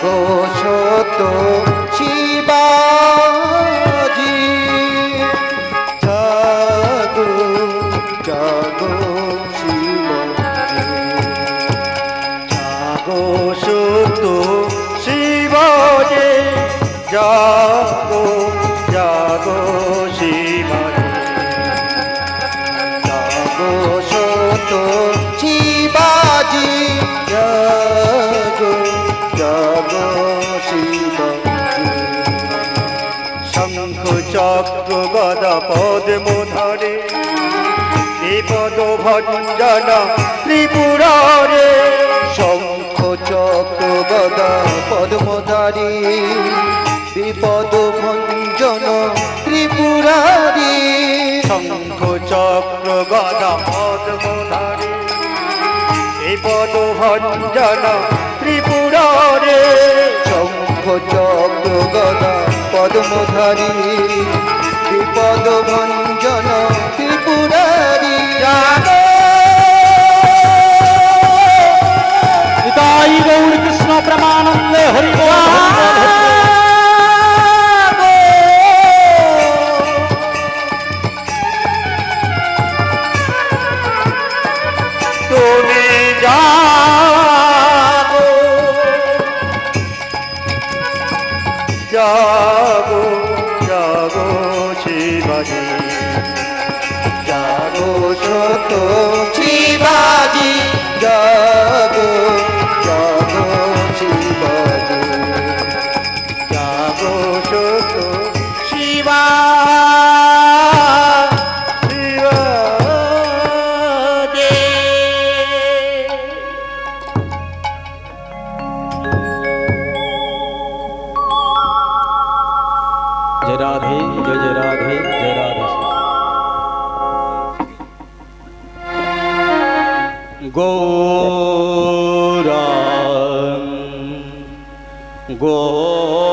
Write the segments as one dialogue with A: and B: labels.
A: জাগো সত চক্র গদা পদ্ম ধরে বিপদ ভঞ্জন ত্রিপুরারে। শঙ্খ চক্র গদা পদ্মধারী বিপদ ভঞ্জন ত্রিপুরারি। শঙ্খ চক্র গদা পদ্মধারী বিপদ ভঞ্জন ত্রিপুরারে। শঙ্খ চক্র গদা পদ্মধারী যাব জাগো শিবাজি। জাগো সত শিবাজি জাগো যাব
B: જય રાધે જય જય રાધે જય રાધે ગોરા ગો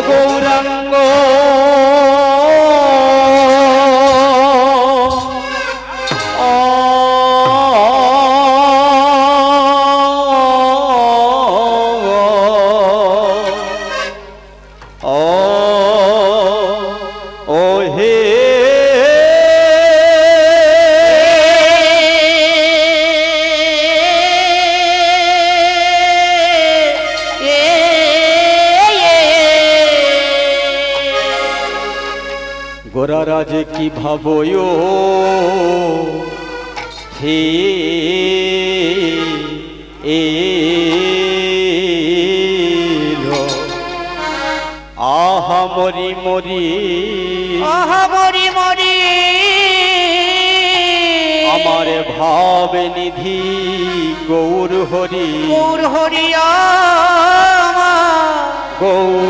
B: গৌরাঙ্গ গোরারাজে কি ভাবয় হে এলো আহা মরি মরি।
C: মরি মরি।
B: আমার ভাব নিধি গৌর হরি।
C: গৌর হরিয়া
B: গৌরা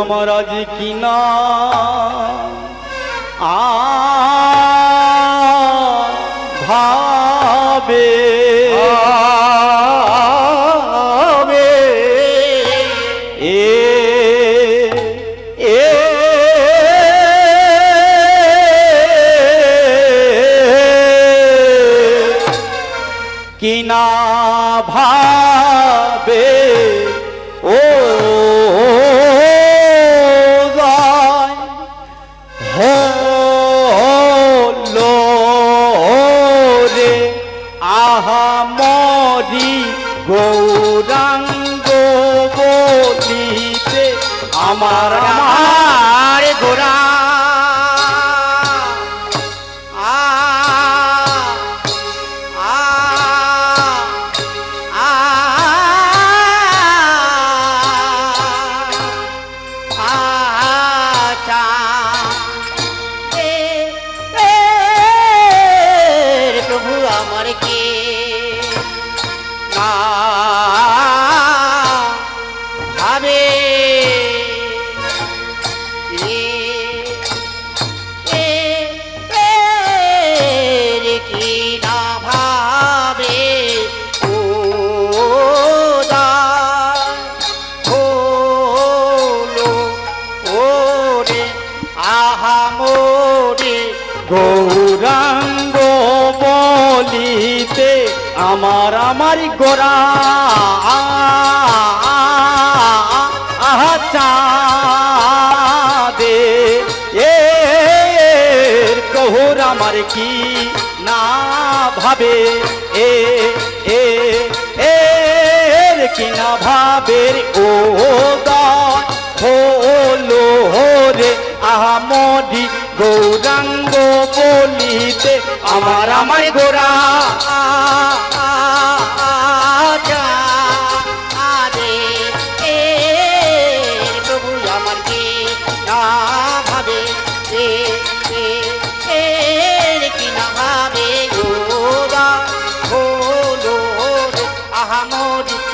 B: রামরাজ কিনা আ
C: গোরা।
B: চাঁদে। এ কহুর আমার কি না ভাবে? এ এ এর কি না ভাবের ও দল হলো রে আহমদি গৌরাঙ্গ বলিতে, আমার আমার গোরা।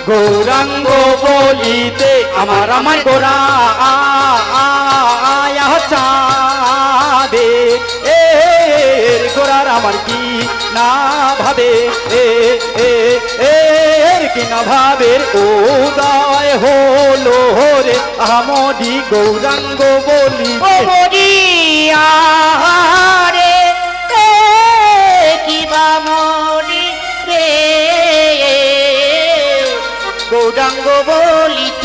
B: গৌরাঙ্গ বলিতে আমার আমার গোরা চাঁদে। এ গোরার আমার কি না ভাবে? এ এর কি না ভাবের উদয় হলো রে আমরি গৌরাঙ্গ
C: বলি আহা রঙ্গ বলিতে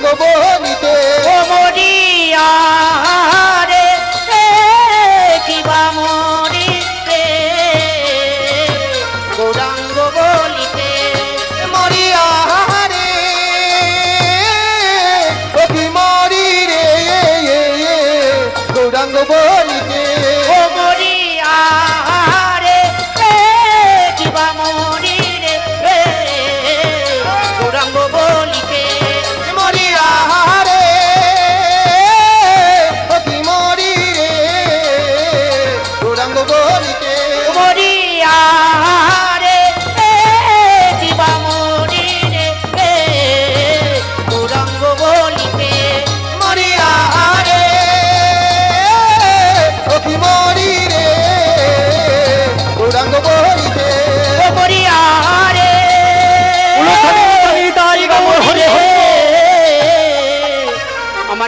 B: Go, Boy.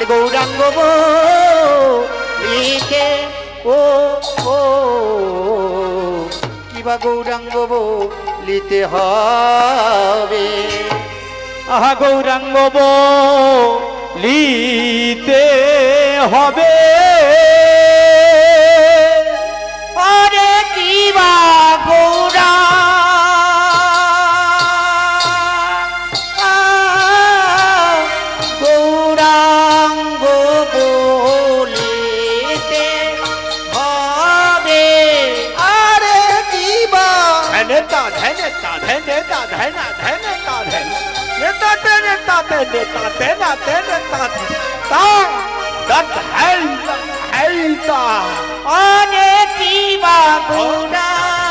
C: আমার গৌরাঙ্গ লিখে ও ও। কিবা গৌরাঙ্গ লিতে হবে?
B: আহা গৌরাঙ্গ লিতে হবে। દેતા ધૈના,
C: ધૈને
B: તા
C: ધૈ
B: નેતા
C: તેને તાતે દેતા તેના તેને તાતે તા દત હૈલ હૈલતા અને દીવા ભૂડા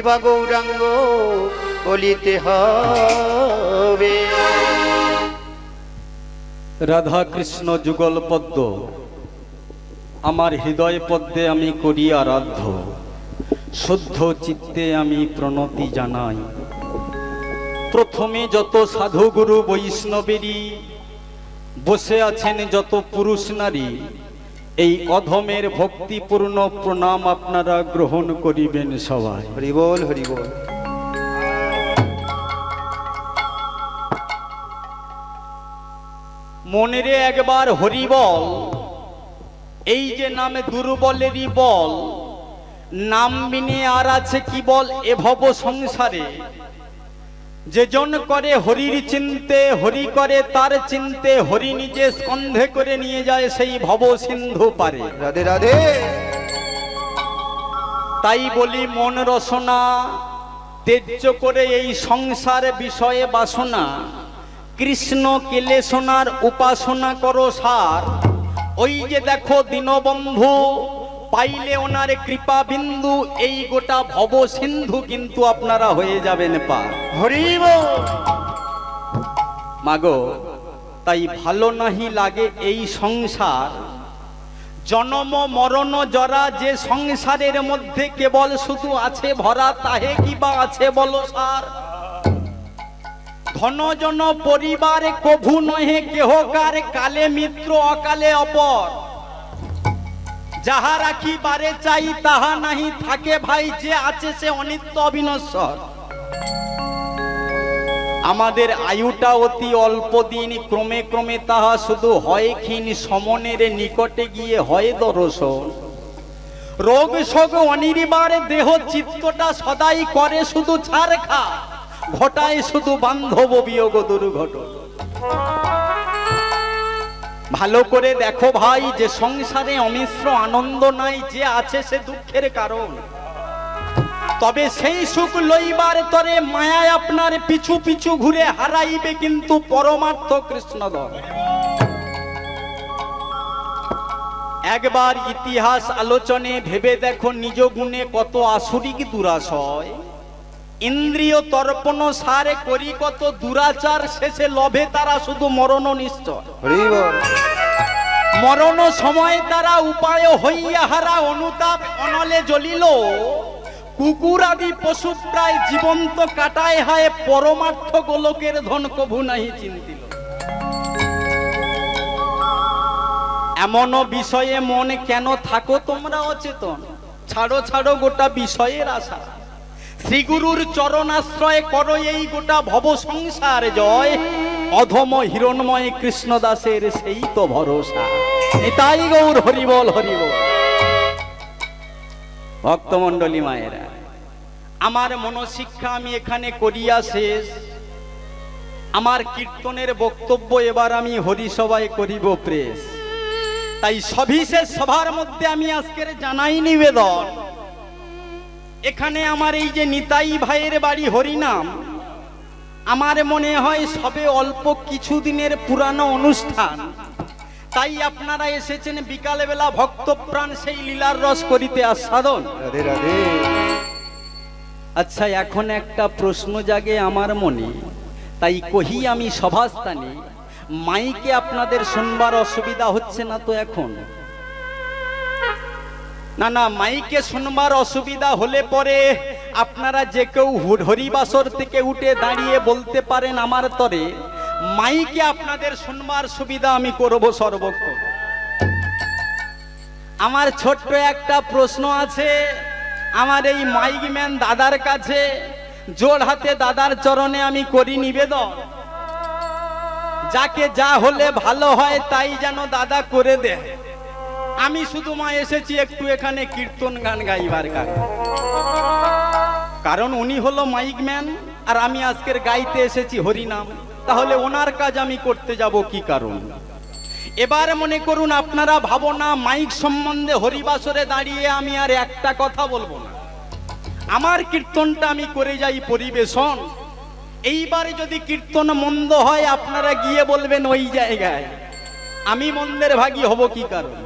C: কিবা গৌরাঙ্গ, বলিতে হবে।
B: রাধা কৃষ্ণ যুগল পদ্ম, আমার হৃদয় পদ্মে আমি করি আরাধ্য শুদ্ধ চিত্তে আমি প্রণতি জানাই। প্রথমে যত সাধুগুরু বৈষ্ণবেরই, বসে আছেন যত পুরুষ নারী এই অধমের ভক্তিপূর্ণ প্রণাম আপনারা গ্রহণ করিবেন সবাই।
A: হরিবল হরিবল হরি বল।
B: মনেরে একবার হরিবল এই যে নামে দুর্বলেরই বল নাম বিনে আর আছে কি বল এ ভব সংসারে। যে জন করে হরির চিনতে হরি করে তার চিনতে হরি নিজে স্কন্ধে করে নিয়ে যায় সেই ভব সিন্ধু পারে।
A: রাধে রাধে।
B: তাই বলি মন রসনা তেজ্য করে এই সংসার বিষয়ে বাসনা। কৃষ্ণ কেলে সোনার উপাসনা করো সার। ওই যে দেখো দীনবন্ধু পাইলে ওনার কৃপা বিন্দু এই গোটা ভব সিন্ধু কিন্তু আপনারা হয়ে যাবেন পার।
C: হরিব!
B: মাগো তাই ভালো নাহি লাগে এই সংসার। জনম মরণ জরা যে সংসারের মধ্যে কেবল শুধু আছে ভরা তাহে কিবা আছে বলো সার? ধন জন পরিবার কভু নহে কেহকার কালে মিত্র অকালে অপর। যাহা রাখিবারে চাই, তাহা নাহি থাকে ভাই, যে আছে সে অনিত্য অবিনশ্বর। আমাদের আয়ুটা অতি অল্প দিন, ক্রমে ক্রমে তাহা শুধু হয় ক্ষীণ সমনের নিকটে গিয়ে হয় দর্শন। রোগ শোক অনির্বার দেহ চিত্তটা সদাই করে শুধু ছাড় খা ঘটায় শুধু বান্ধব বিয়োগ দুর্ঘটন। ভালো করে দেখো ভাই, যে সংসারে অমিশ্র আনন্দ নাই, যে আছে সে দুঃখের কারণ। তবে সেই সুখ লইবার তরে মায়া আপনার পিছু পিছু ঘুরে হারাইবে কিন্তু পরমার্থ কৃষ্ণধর একবার ইতিহাস আলোচনে ভেবে দেখো নিজ গুণে কত আসুরিক দুরাশয়। ইন্দ্রিয় তর্পণ সারে করি কত দুরাচার শেষে লভে তারা শুধু মরণ নিশ্চয়। মরণ সময় তারা উপায় হইয়া হারা অনুতাপ অনলে জ্বলিল। কুকুর আদি পশু প্রায় জীবন্ত কাটায় হায় পরমার্থ গোলকের ধন কভু নাহি চিন্তিল। এমন বিষয়ে মন কেন থাকো তোমরা অচেতন? ছাড়ো ছাড়ো গোটা বিষয়ের আশা। শ্রীগুরুর চরণাশ্রয় করো এই গোটা ভব সংসার জয়। অধম হিরণময় কৃষ্ণদাসের সেই তো ভরসা। তাই গৌর হরিবল হরিবল। ভক্তমণ্ডলী মায়েরা, আমার মনশিক্ষা আমি এখানে করিয়া শেষ। আমার কীর্তনের বক্তব্য এবার আমি হরিসভায় করিব প্রেস। তাই সবিশেষ সভার মধ্যে আমি আজকের জানাই নিবেদন। এখানে আমার এই যে নিতাই ভাইয়ের বাড়ি হরিনাম আমার মনে হয় সবে অল্প কিছুদিনের পুরানো অনুষ্ঠান। তাই আপনারা এসেছেন বিকালে বেলা ভক্তপ্রাণ সেই লীলার রস করিতে আস্বাদন। আচ্ছা এখন একটা প্রশ্ন জাগে আমার মনে। তাই কহি আমি সভাস্থানে মাইকে আপনাদের শুনবার অসুবিধা হচ্ছে না তো এখন? না না, মাইকে শুনবার অসুবিধা হলে পরে আপনারা যে কেউ হরিবাসর থেকে উঠে দাঁড়িয়ে বলতে পারেন আমার তরে, মাইকে আপনাদের শুনবার সুবিধা আমি করব সর্বক্ষণ আমার ছোট্ট একটা প্রশ্ন আছে, আমার এই মাইক ম্যান দাদার কাছে, জোর হাতে দাদার চরণে আমি করি নিবেদন। যাকে যা হলে ভালো হয় তাই যেন দাদা করে দেয়। আমি শুধু মা এসেছি একটু এখানে কীর্তন গান গাইবার কারণ। কারণ উনি হলো মাইক ম্যান, আর আমি আজকের গাইতে এসেছি হরিনাম। তাহলে ওনার কাজ আমি করতে যাব কি কারণ? এবার মনে করুন আপনারা ভাবো না মাইক সম্বন্ধে হরিবাসরে দাঁড়িয়ে আমি আর একটা কথা বলব না। আমার কীর্তনটা আমি করে যাই পরিবেশন। এইবারে যদি কীর্তন মন্দ হয়, আপনারা গিয়ে বলবেন ওই জায়গায়। আমি মন্দের ভাগী হব কি কারণ?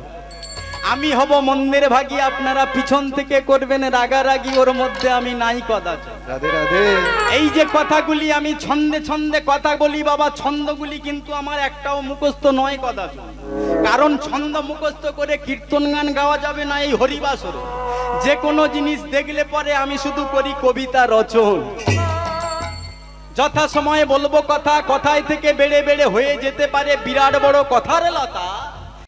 B: আমি হব মন্দের ভাগী আপনারা পিছন থেকে করবেন রাগারাগি ওর মধ্যে আমি নাই কদাচ।
A: রাধে রাধে।
B: এই যে কথাগুলি আমি ছন্দে ছন্দে কথা বলি বাবা ছন্দগুলি কিন্তু আমার একটাও মুখস্থ নয় কথা কারণ ছন্দ মুখস্থ করে কীর্তন গান গাওয়া যাবে না এই হরিবাসরে। যে কোনো জিনিস দেখলে পরে আমি শুধু করি কবিতা রচন। যথা সময়ে বলব কথা কথায় থেকে বেড়ে বেড়ে হয়ে যেতে পারে বিরাট বড় কথার লতা।